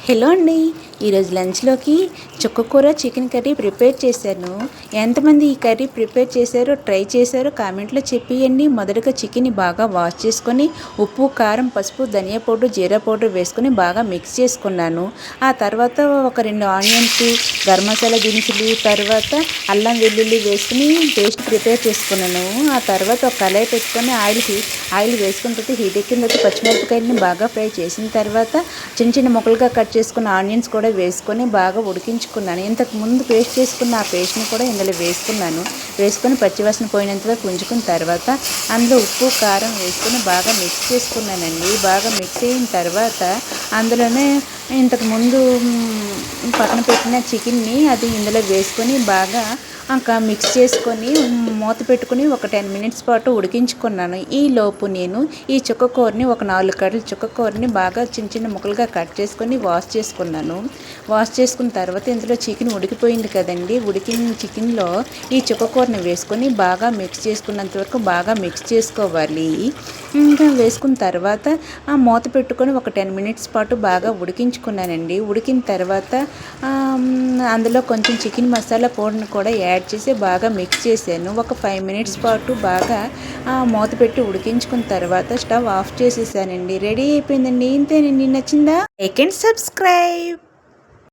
Hello అండి ఈరోజు లంచ్లోకి చుక్కకూర చికెన్ కర్రీ ప్రిపేర్ చేశాను. ఎంతమంది ఈ కర్రీ ప్రిపేర్ చేశారో ట్రై చేశారో కామెంట్లో చెప్పియండి. మొదటగా చికెన్ని బాగా వాష్ చేసుకొని ఉప్పు కారం పసుపు ధనియా పౌడర్ జీరా పౌడర్ వేసుకొని బాగా మిక్స్ చేసుకున్నాను. ఆ తర్వాత ఒక రెండు ఆనియన్స్ గరం మసాలా దినుసులు తర్వాత అల్లం వెల్లుల్లి వేసుకుని పేస్ట్ ప్రిపేర్ చేసుకున్నాను. ఆ తర్వాత ఒక కళాయి పెట్టుకొని ఆయిల్ ఆయిల్ వేసుకున్న తర్వాత హీట్ ఎక్కిన తర్వాత పచ్చిమిరపకాయలని బాగా ఫ్రై చేసిన తర్వాత చిన్న చిన్న ముక్కలుగా కట్ చేసుకున్న ఆనియన్స్ కూడా వేసుకొని బాగా ఉడికించుకున్నాను. ఇంతకు ముందు పేస్ట్ చేసుకున్న ఆ పేస్ట్ని కూడా ఇందులో వేసుకున్నాను. వేసుకొని పచ్చివాసన పోయినంతగా కుంజుకున్న తర్వాత అందులో ఉప్పు కారం వేసుకొని బాగా మిక్స్ చేసుకున్నానండి. బాగా మిక్స్ అయిన తర్వాత అందులోనే ఇంతకుముందు పక్కన పెట్టిన చికెన్ని అది ఇందులో వేసుకొని బాగా ఇంకా మిక్స్ చేసుకొని మూత పెట్టుకుని ఒక టెన్ మినిట్స్ పాటు ఉడికించుకున్నాను. ఈ లోపు నేను ఈ చుక్కకూరని ఒక నాలుగు కట్టలు చుక్కకూరని బాగా చిన్న చిన్న ముక్కలుగా కట్ చేసుకొని వాష్ చేసుకున్నాను. వాష్ చేసుకున్న తర్వాత ఇందులో చికెన్ ఉడికిపోయింది కదండి. ఉడికిన చికెన్లో ఈ చుక్కకూరని వేసుకొని బాగా మిక్స్ చేసుకున్నంత వరకు బాగా మిక్స్ చేసుకోవాలి. ఇంకా వేసుకున్న తర్వాత ఆ మూత పెట్టుకొని ఒక టెన్ మినిట్స్ పాటు బాగా ఉడికించుకున్నానండి. ఉడికిన తర్వాత అందులో కొంచెం చికెన్ మసాలా పౌడర్ని కూడా యాడ్ చేసి బాగా మిక్స్ చేశాను. ఒక ఫైవ్ మినిట్స్ పాటు బాగా మూత పెట్టి ఉడికించుకున్న తర్వాత స్టవ్ ఆఫ్ చేసేసానండి. రెడీ అయిపోయిందండి. ఇంతేనండి. నచ్చిందా? Like and subscribe